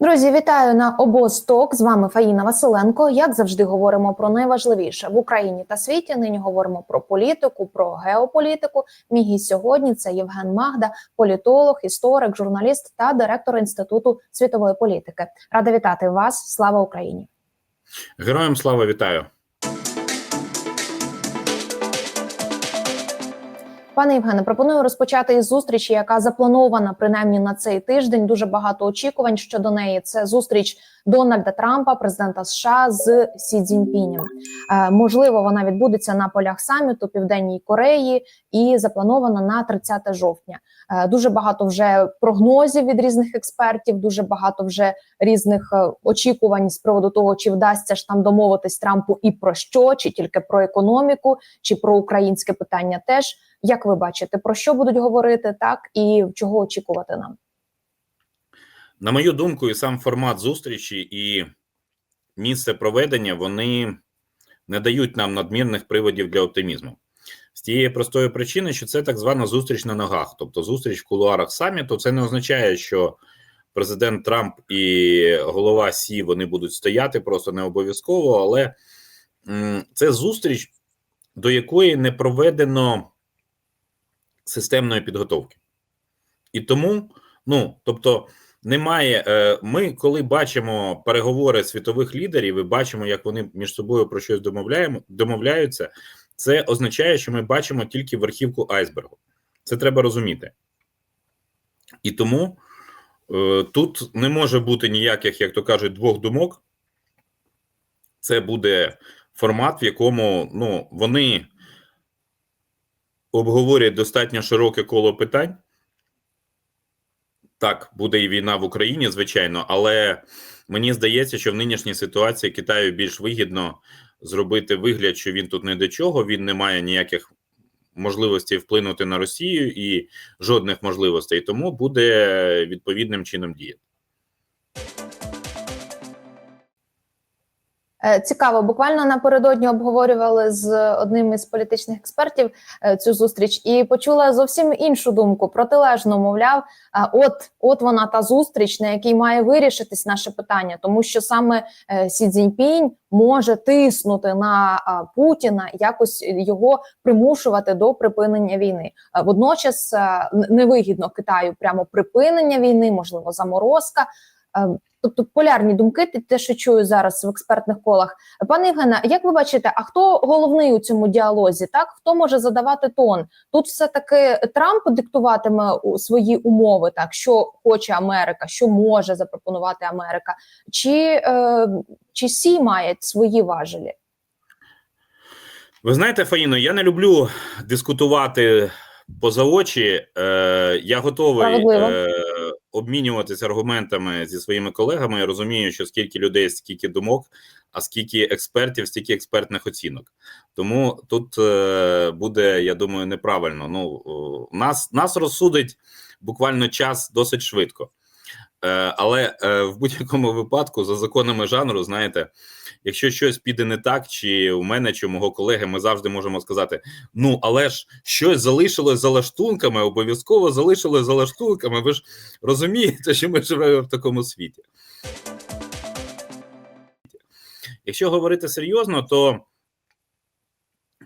Друзі, вітаю на обосток. З вами Фаїна Василенко. Як завжди, говоримо про найважливіше в Україні та світі. Нині говоримо про політику, про геополітику. Мій гість сьогодні це Євген Магда, політолог, історик, журналіст та директор інституту світової політики. Рада вітати вас. Слава Україні! Героям слава вітаю. Пане Євгене, пропоную розпочати із зустрічі, яка запланована принаймні на цей тиждень. Дуже багато очікувань щодо неї. Це зустріч Дональда Трампа, президента США з Сі Цзіньпінем. Е, можливо, вона відбудеться на полях саміту Південній Кореї і запланована на 30 жовтня. Е, дуже багато вже прогнозів від різних експертів. Дуже багато вже різних е, очікувань з приводу того, чи вдасться ж там домовитись Трампу і про що, чи тільки про економіку, чи про українське питання теж. Як ви бачите, про що будуть говорити так і чого очікувати нам? На мою думку, і сам формат зустрічі, і місце проведення вони не дають нам надмірних приводів для оптимізму. З тієї простої причини, що це так звана зустріч на ногах, тобто зустріч в кулуарах саміту, це не означає, що президент Трамп і голова Сі вони будуть стояти просто не обов'язково, але це зустріч, до якої не проведено системної підготовки. І тому, ну тобто, немає. Е, ми, коли бачимо переговори світових лідерів, і бачимо, як вони між собою про щось домовляємо, домовляються, це означає, що ми бачимо тільки верхівку айсбергу. Це треба розуміти. І тому е, тут не може бути ніяких, як то кажуть, двох думок. Це буде формат, в якому ну, вони обговорюють достатньо широке коло питань. Так, буде і війна в Україні, звичайно, але мені здається, що в нинішній ситуації Китаю більш вигідно зробити вигляд, що він тут не до чого, він не має ніяких можливостей вплинути на Росію і жодних можливостей, тому буде відповідним чином діяти. Цікаво, буквально напередодні обговорювали з одним із політичних експертів е, цю зустріч і почула зовсім іншу думку. Протилежно мовляв, е, от от вона та зустріч, на якій має вирішитись наше питання, тому що саме е, Сі Цзіньпінь може тиснути на Путіна, якось його примушувати до припинення війни. Е, Водночас е, невигідно Китаю прямо припинення війни, можливо, заморозка. Тобто полярні думки, те- що чую зараз в експертних колах. Пане Євгене, як ви бачите, а хто головний у цьому діалозі? Так хто може задавати тон? Тут все таки Трамп диктуватиме свої умови, так що хоче Америка, що може запропонувати Америка, чи, е, чи Сі має свої важелі? Ви знаєте, Фаїно, я не люблю дискутувати поза очі. Е, я готовий е, обмінюватися аргументами зі своїми колегами. Я розумію, що скільки людей, скільки думок, а скільки експертів, стільки експертних оцінок. Тому тут е, буде, я думаю, неправильно. Ну нас, нас розсудить буквально час досить швидко. Е, але е, в будь-якому випадку, за законами жанру, знаєте, якщо щось піде не так, чи у мене, чи у мого колеги, ми завжди можемо сказати: ну, але ж щось залишилось за лаштунками, обов'язково залишилось за лаштунками. Ви ж розумієте, що ми живемо в такому світі. Якщо говорити серйозно, то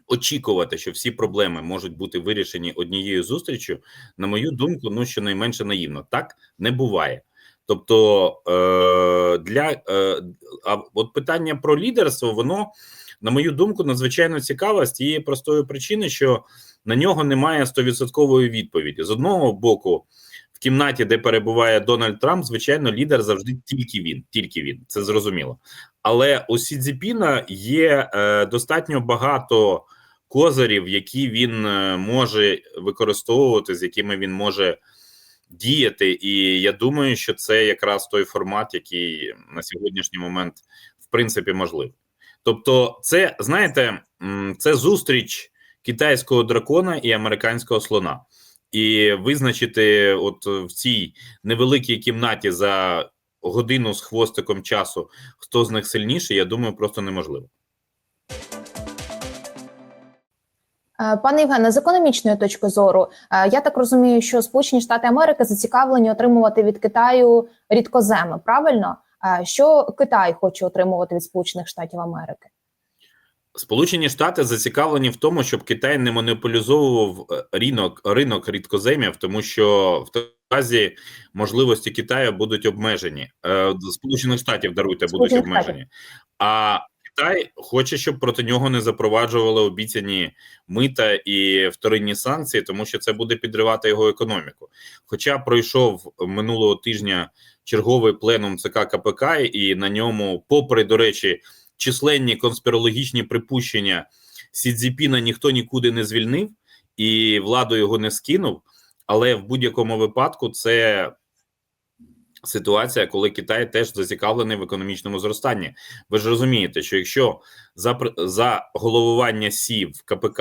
очікувати, що всі проблеми можуть бути вирішені однією зустрічю, на мою думку, ну щонайменше наївно. Так не буває. Тобто е, для е, а от питання про лідерство, воно, на мою думку, надзвичайно цікаве з тієї простої причини, що на нього немає стовідсоткової відповіді. З одного боку, в кімнаті, де перебуває Дональд Трамп, звичайно, лідер завжди тільки він, тільки він, це зрозуміло. Але у Сі Цзіпіна є е, достатньо багато козирів, які він може використовувати, з якими він може діяти. І я думаю, що це якраз той формат, який на сьогоднішній момент в принципі можливий. Тобто, це знаєте, це зустріч китайського дракона і американського слона. І визначити, от в цій невеликій кімнаті за годину з хвостиком часу, хто з них сильніший, я думаю, просто неможливо. Пане Євгене, з економічної точки зору, е, я так розумію, що Сполучені Штати Америки зацікавлені отримувати від Китаю рідкоземи. Правильно, Е, що Китай хоче отримувати від Сполучених Штатів Америки? Сполучені Штати зацікавлені в тому, щоб Китай не монополізовував е, ринок ринок рідкоземів, тому що в разі можливості Китаю будуть обмежені. Е, Сполучених Штатів даруйте будуть обмежені. А Китай хоче, щоб проти нього не запроваджували обіцяні мита і вторинні санкції, тому що це буде підривати його економіку. Хоча пройшов минулого тижня черговий пленум ЦК КПК, і на ньому, попри до речі, численні конспірологічні припущення Сі Цзіпіна ніхто нікуди не звільнив і владу його не скинув. Але в будь-якому випадку це ситуація, коли Китай теж зацікавлений в економічному зростанні. Ви ж розумієте, що якщо за, за головування Сі в КПК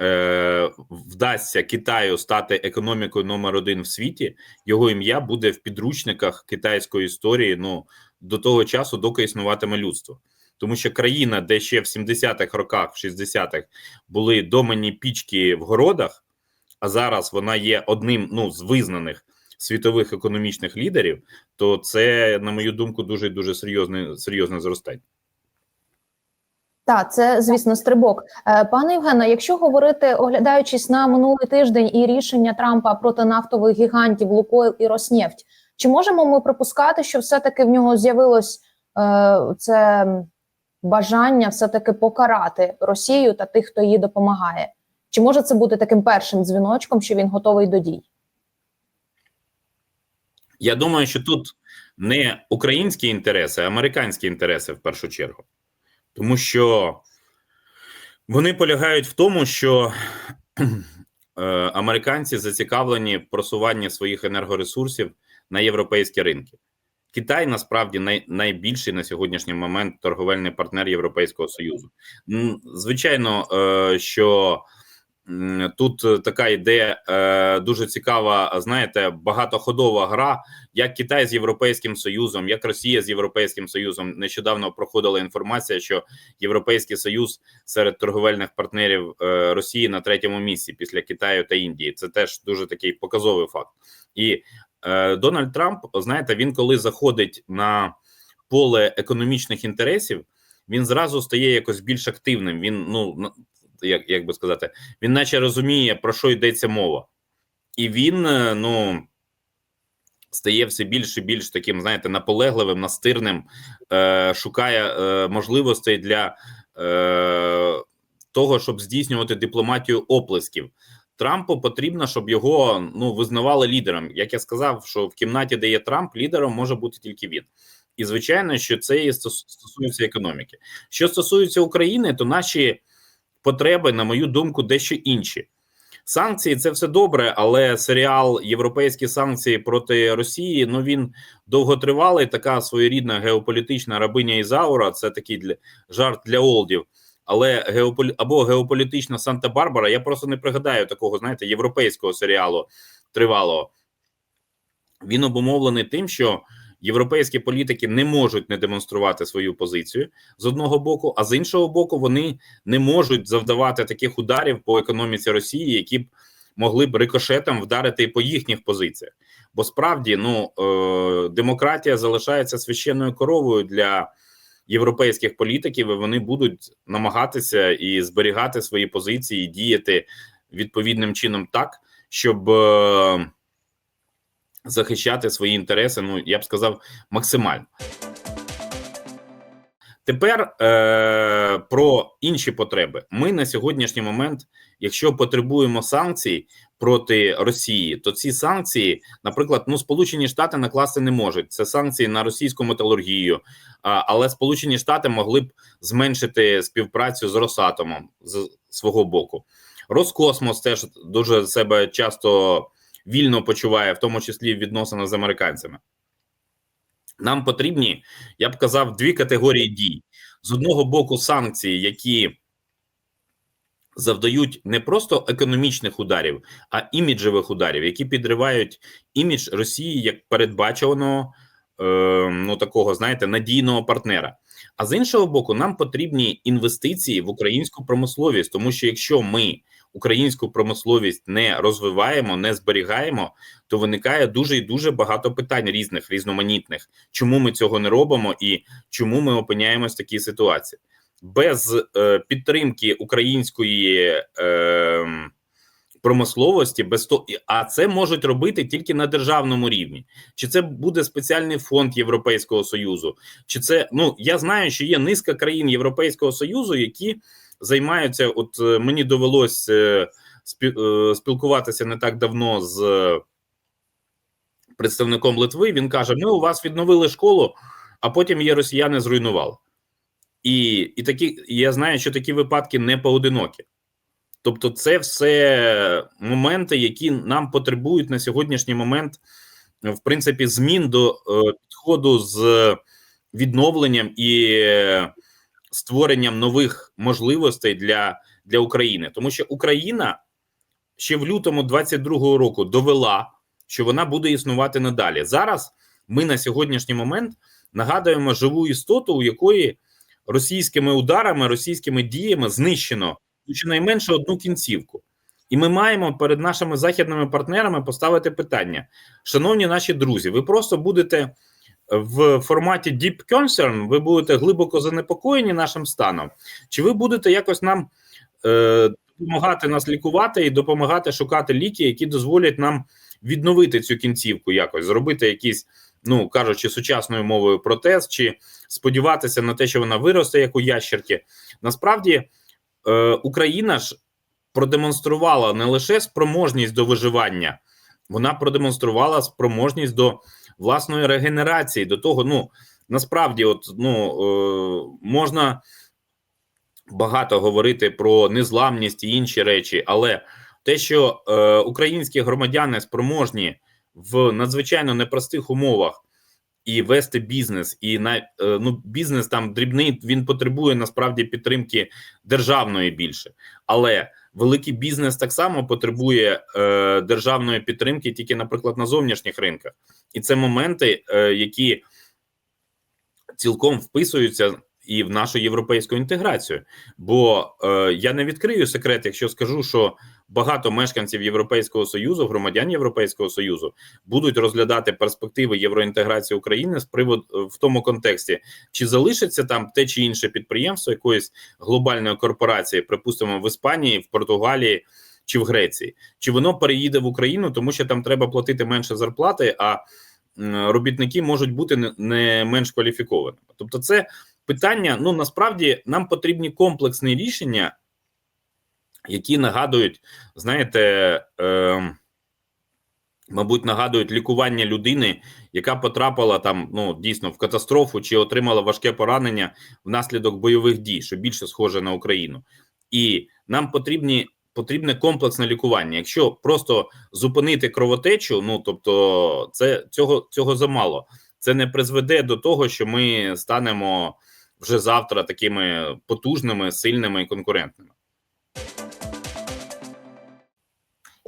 е, вдасться Китаю стати економікою номер один в світі, його ім'я буде в підручниках китайської історії. Ну до того часу, доки існуватиме людство. Тому що країна, де ще в 70-х роках, в 60-х були доменні пічки в городах, а зараз вона є одним ну, з визнаних світових економічних лідерів, то це, на мою думку, дуже дуже серйозне серйозне зростання. Так, це звісно стрибок. Е, Пане Євгене, якщо говорити, оглядаючись на минулий тиждень і рішення Трампа проти нафтових гігантів Лукойл і Роснефть, чи можемо ми припускати, що все-таки в нього з'явилось е, це бажання все-таки покарати Росію та тих, хто їй допомагає? Чи може це бути таким першим дзвіночком, що він готовий до дій? Я думаю, що тут не українські інтереси, а американські інтереси в першу чергу. Тому що вони полягають в тому, що е, американці зацікавлені в просуванні своїх енергоресурсів на європейські ринки. Китай насправді най, найбільший на сьогоднішній момент торговельний партнер Європейського Союзу. Звичайно, е, що тут е, така ідея е, дуже цікава, знаєте, багатоходова гра, як Китай з Європейським Союзом, як Росія з Європейським Союзом. Нещодавно проходила інформація, що Європейський Союз серед торговельних партнерів е, Росії на третьому місці після Китаю та Індії. Це теж дуже такий показовий факт. І Дональд Трамп, знаєте, він коли заходить на поле економічних інтересів, він зразу стає якось більш активним. Він ну як, як би сказати, він наче розуміє про що йдеться мова, і він е, ну стає все більш і більш таким, знаєте, наполегливим, настирним, е, шукає е, можливостей для е, того, щоб здійснювати дипломатію оплесків. Трампу потрібно, щоб його ну визнавали лідером. Як я сказав, що в кімнаті, де є Трамп, лідером може бути тільки він. І звичайно, що це і стос- стосується економіки. Що стосується України, то наші потреби, на мою думку, дещо інші. Санкції це все добре, але серіал Європейські санкції проти Росії ну він довготривалий. Така своєрідна геополітична рабиня Ізаура. Це такий для жарт для олдів. Але геополі... або геополітична Санта-Барбара. Я просто не пригадаю такого, знаєте, європейського серіалу тривалого. Він обумовлений тим, що європейські політики не можуть не демонструвати свою позицію з одного боку, а з іншого боку, вони не можуть завдавати таких ударів по економіці Росії, які б могли б рикошетом вдарити по їхніх позиціях. Бо справді ну е, демократія залишається священною коровою для європейських політиків, і вони будуть намагатися і зберігати свої позиції, і діяти відповідним чином так, щоб. Е, захищати свої інтереси, ну я б сказав, максимально. Тепер е, про інші потреби. Ми на сьогоднішній момент, якщо потребуємо санкцій проти Росії, то ці санкції, наприклад, ну Сполучені Штати накласти не можуть. Це санкції на російську металургію, а, але Сполучені Штати могли б зменшити співпрацю з Росатомом з свого боку. Роскосмос теж дуже себе часто вільно почуває, в тому числі в з американцями. Нам потрібні, я б казав, дві категорії дій: з одного боку, санкції, які завдають не просто економічних ударів, а іміджевих ударів, які підривають імідж Росії як передбачуваного е, ну такого, знаєте, надійного партнера. А з іншого боку, нам потрібні інвестиції в українську промисловість, тому що якщо ми українську промисловість не розвиваємо, не зберігаємо, то виникає дуже і дуже багато питань різних, різноманітних. Чому ми цього не робимо і чому ми опиняємось в такій ситуації? Без е, підтримки української е, промисловості, без то, а це можуть робити тільки на державному рівні. Чи це буде спеціальний фонд Європейського союзу? Чи це ну я знаю, що є низка країн Європейського союзу, які займаються. От е, мені довелось е, е, спілкуватися не так давно з представником Литви. Він каже: Ми у вас відновили школу, а потім її росіяни зруйнували. І, і такі я знаю, що такі випадки не поодинокі. Тобто, це все моменти, які нам потребують на сьогоднішній момент, в принципі, змін до е, підходу з відновленням і е, створенням нових можливостей для, для України, тому що Україна ще в лютому 22-го року довела, що вона буде існувати надалі. Зараз ми на сьогоднішній момент нагадуємо живу істоту, у якої російськими ударами, російськими діями знищено щонайменше одну кінцівку. І ми маємо перед нашими західними партнерами поставити питання: шановні наші друзі, ви просто будете в форматі Deep Concern, ви будете глибоко занепокоєні нашим станом, чи ви будете якось нам е, допомагати нас лікувати і допомагати шукати ліки, які дозволять нам відновити цю кінцівку, якось зробити якийсь, ну кажучи, сучасною мовою протез, чи сподіватися на те, що вона виросте, як у ящерки. Насправді е, Україна ж продемонструвала не лише спроможність до виживання, вона продемонструвала спроможність до власної регенерації. До того, ну насправді, от ну е, можна багато говорити про незламність і інші речі, але те, що е, українські громадяни спроможні в надзвичайно непростих умовах і вести бізнес, і на е, ну бізнес там дрібний, він потребує насправді підтримки державної більше, але великий бізнес так само потребує е, державної підтримки, тільки, наприклад, на зовнішніх ринках, і це моменти, е, які цілком вписуються і в нашу європейську інтеграцію. Бо е, я не відкрию секрет, якщо скажу, що багато мешканців Європейського союзу, громадян Європейського союзу, будуть розглядати перспективи євроінтеграції України з приводу в тому контексті, чи залишиться там те чи інше підприємство якоїсь глобальної корпорації, припустимо, в Іспанії, в Португалії. Чи в Греції, чи воно переїде в Україну, тому що там треба платити менше зарплати, а робітники можуть бути не, не менш кваліфікованими. Тобто, це питання. Ну насправді нам потрібні комплексні рішення, які нагадують, знаєте, е, мабуть, нагадують лікування людини, яка потрапила там ну дійсно в катастрофу чи отримала важке поранення внаслідок бойових дій, що більше схоже на Україну, і нам потрібні. Потрібне комплексне лікування. Якщо просто зупинити кровотечу, ну тобто, це цього цього замало. Це не призведе до того, що ми станемо вже завтра такими потужними, сильними і конкурентними.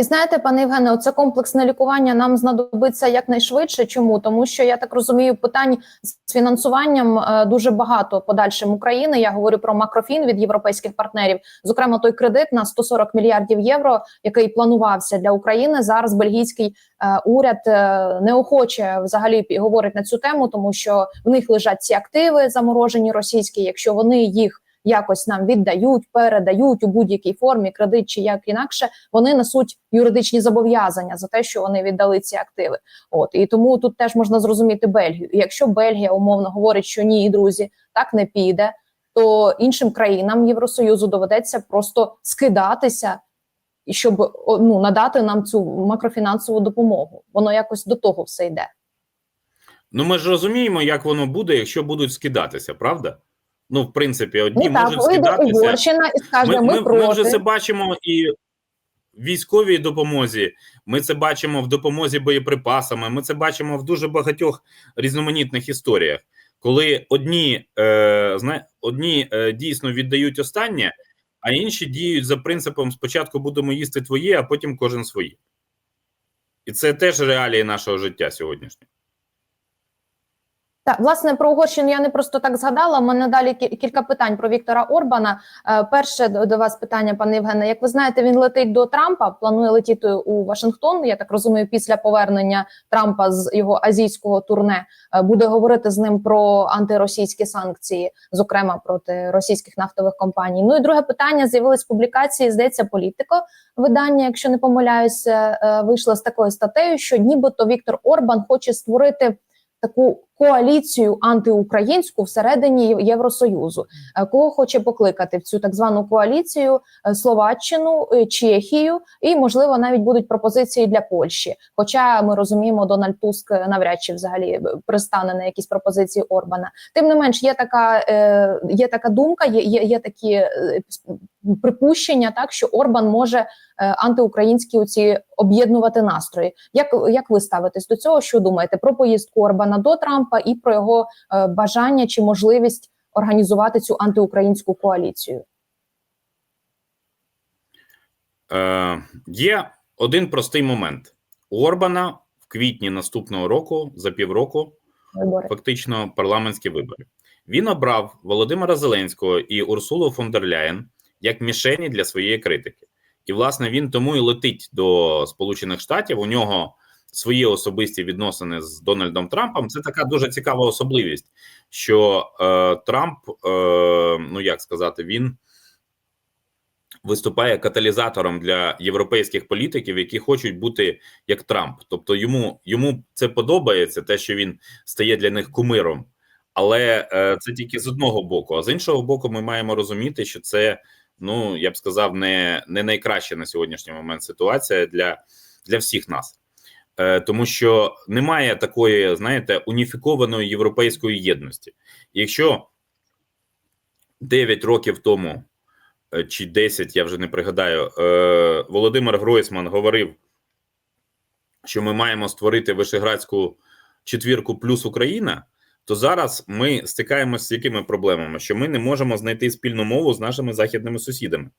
І знаєте, пане Євгене, оце комплексне лікування нам знадобиться якнайшвидше. Чому тому, що я так розумію, питань з фінансуванням е, дуже багато подальшим України. Я говорю про макрофін від європейських партнерів. Зокрема, той кредит на 140 мільярдів євро, який планувався для України. Зараз бельгійський е, уряд е, неохоче взагалі говорить на цю тему, тому що в них лежать ці активи заморожені російські. Якщо вони їх якось нам віддають, передають у будь-якій формі кредит чи як інакше, вони несуть юридичні зобов'язання за те, що вони віддали ці активи. От і тому тут теж можна зрозуміти Бельгію. Якщо Бельгія умовно говорить, що ні, друзі, так не піде, то іншим країнам Євросоюзу доведеться просто скидатися. І щоб ну надати нам цю макрофінансову допомогу, воно якось до того все йде. Ну ми ж розуміємо, як воно буде, якщо будуть скидатися, правда? Ну, в принципі, одні Ну можуть скидатися. І скаже, Ми, ми, ми, проти. ми вже це бачимо і в військовій допомозі. Ми це бачимо в допомозі боєприпасами. Ми це бачимо в дуже багатьох різноманітних історіях, коли одні, е, зна, одні е, дійсно віддають останнє, а інші діють за принципом: спочатку будемо їсти твоє, а потім кожен своє. І це теж реалії нашого життя сьогоднішнього. Так, власне, про Угорщину я не просто так згадала. У мене далі кілька питань про Віктора Орбана. Е, Перше до вас питання, пане Євгене. Як ви знаєте, він летить до Трампа, планує летіти у Вашингтон. Я так розумію, після повернення Трампа з його азійського турне е, буде говорити з ним про антиросійські санкції, зокрема проти російських нафтових компаній. Ну і друге питання з'явились публікації. Здається, політико видання, якщо не помиляюся, е, вийшло з такою статтею, що нібито Віктор Орбан хоче створити таку коаліцію антиукраїнську всередині Євросоюзу. Е, Кого хоче покликати в цю так звану коаліцію Е, Словаччину, е, Чехію, і можливо навіть будуть пропозиції для Польщі. Хоча ми розуміємо, Дональд Туск навряд чи взагалі пристане на якісь пропозиції Орбана. Тим не менш, є така є така думка, є, є, є такі припущення, так що Орбан може антиукраїнські оці об'єднувати настрої. Як, як ви ставитесь до цього? Що думаєте про поїздку Орбана до Трампа і про його е, бажання чи можливість організувати цю антиукраїнську коаліцію? Е, є один простий момент. У Орбана в квітні наступного року, за півроку, Вибори фактично парламентські вибори. Він обрав Володимира Зеленського і Урсулу фон дер Ляєн як мішені для своєї критики. І, власне, він тому і летить до Сполучених Штатів. У нього свої особисті відносини з Дональдом Трампом. Це така дуже цікава особливість, що е, Трамп, е, ну як сказати, він виступає каталізатором для європейських політиків, які хочуть бути як Трамп. Тобто йому, йому це подобається, те, що він стає для них кумиром. Але е, це тільки з одного боку. А з іншого боку, ми маємо розуміти, що це, ну я б сказав, не, не найкраща на сьогоднішній момент ситуація для, для всіх нас. Е, тому що немає такої, знаєте, уніфікованої європейської єдності. Якщо 9 років тому е, чи 10, я вже не пригадаю, е, Володимир Гройсман говорив, що ми маємо створити Вишеградську четвірку плюс Україна, то зараз ми стикаємося з якими проблемами? Що ми не можемо знайти спільну мову з нашими західними сусідами.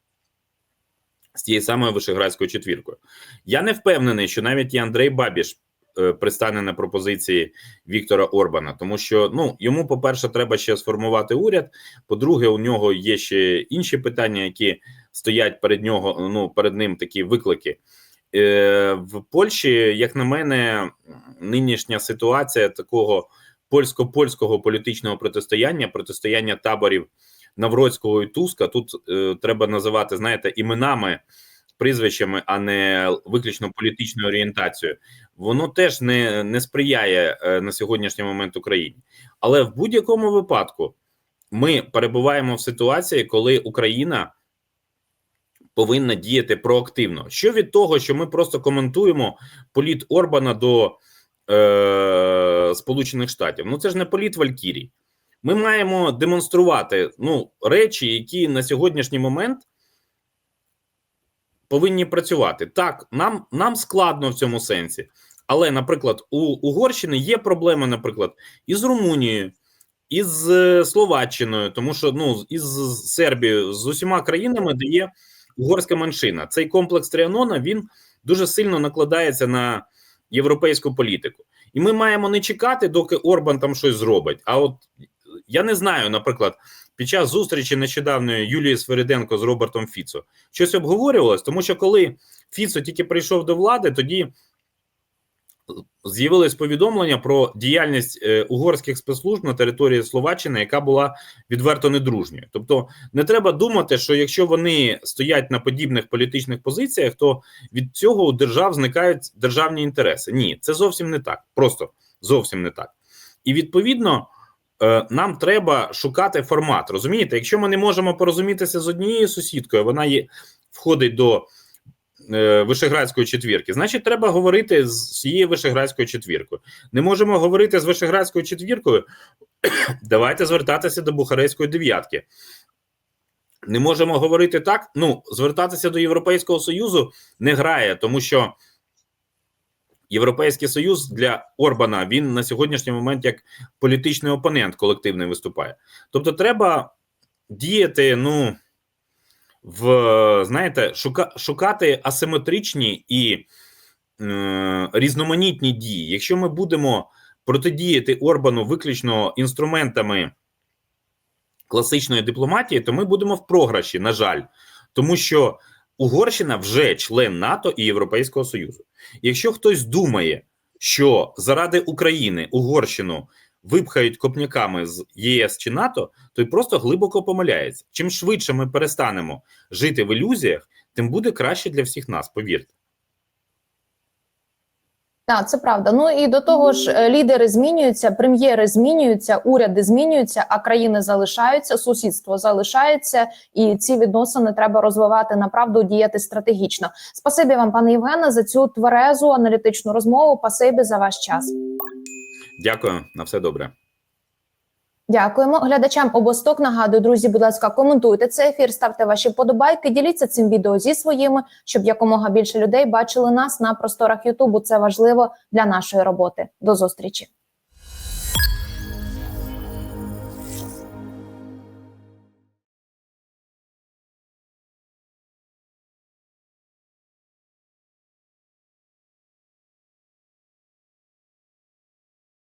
З тією самою Вишеградською четвіркою. Я не впевнений, що навіть і Андрей Бабіш е, пристане на пропозиції Віктора Орбана, тому що ну йому, по-перше, треба ще сформувати уряд. По-друге, у нього є ще інші питання, які стоять перед нього. Ну перед ним такі виклики. Е, в Польщі, як на мене, нинішня ситуація такого польсько-польського політичного протистояння, протистояння таборів Навроцького і Туска. Тут е, треба називати, знаєте, іменами, прізвищами, а не виключно політичною орієнтацією. Воно теж не, не сприяє е, на сьогоднішній момент Україні. Але в будь-якому випадку ми перебуваємо в ситуації, коли Україна повинна діяти проактивно. Що від того, що ми просто коментуємо політ Орбана до е, Сполучених Штатів? Ну це ж не політ Валькірій. Ми маємо демонструвати ну, речі, які на сьогоднішній момент повинні працювати. Так, нам, нам складно в цьому сенсі. Але, наприклад, у Угорщини є проблеми, наприклад, із Румунією, із е, Словаччиною, тому що ну, із Сербією, з усіма країнами, де є угорська меншина. Цей комплекс Тріанона він дуже сильно накладається на європейську політику. І ми маємо не чекати, доки Орбан там щось зробить. А от я не знаю, наприклад, під час зустрічі нещодавної Юлії Свериденко з Робертом Фіцо щось обговорювалось, тому що коли Фіцо тільки прийшов до влади, тоді з'явилось повідомлення про діяльність е, угорських спецслужб на території Словаччини, яка була відверто недружньою. Тобто, не треба думати, що якщо вони стоять на подібних політичних позиціях, то від цього у держав зникають державні інтереси. Ні, це зовсім не так. Просто зовсім не так. І відповідно. Е, Нам треба шукати формат. Розумієте, якщо ми не можемо порозумітися з однією сусідкою, вона є входить до е, Вишеградської четвірки, значить, треба говорити з цією Вишеградською четвіркою. Не можемо говорити з Вишеградською четвіркою. Давайте звертатися до Бухарестської дев'ятки. Не можемо говорити так. Ну, звертатися до Європейського Союзу не грає, тому що. Європейський союз для Орбана він на сьогоднішній момент як політичний опонент колективний виступає. Тобто, треба діяти, ну в знаєте, шука, шукати асиметричні і е, різноманітні дії. Якщо ми будемо протидіяти Орбану виключно інструментами класичної дипломатії, то ми будемо в програші, на жаль, тому що Угорщина вже член НАТО і Європейського Союзу. Якщо хтось думає, що заради України Угорщину випхають копняками з ЄС чи НАТО, той просто глибоко помиляється. Чим швидше ми перестанемо жити в ілюзіях, тим буде краще для всіх нас, повірте. Так, це правда. Ну і до того ж, е, лідери змінюються, прем'єри змінюються, уряди змінюються, а країни залишаються, сусідство залишається, і ці відносини треба розвивати направду, діяти стратегічно. Спасибі вам, пане Євгене, за цю тверезу аналітичну розмову. Спасибі за ваш час. Дякую, на все добре. Дякуємо глядачам обосток. Нагадую, друзі, будь ласка, коментуйте цей ефір, ставте ваші вподобайки, діліться цим відео зі своїми, щоб якомога більше людей бачили нас на просторах Ютубу. Це важливо для нашої роботи. До зустрічі.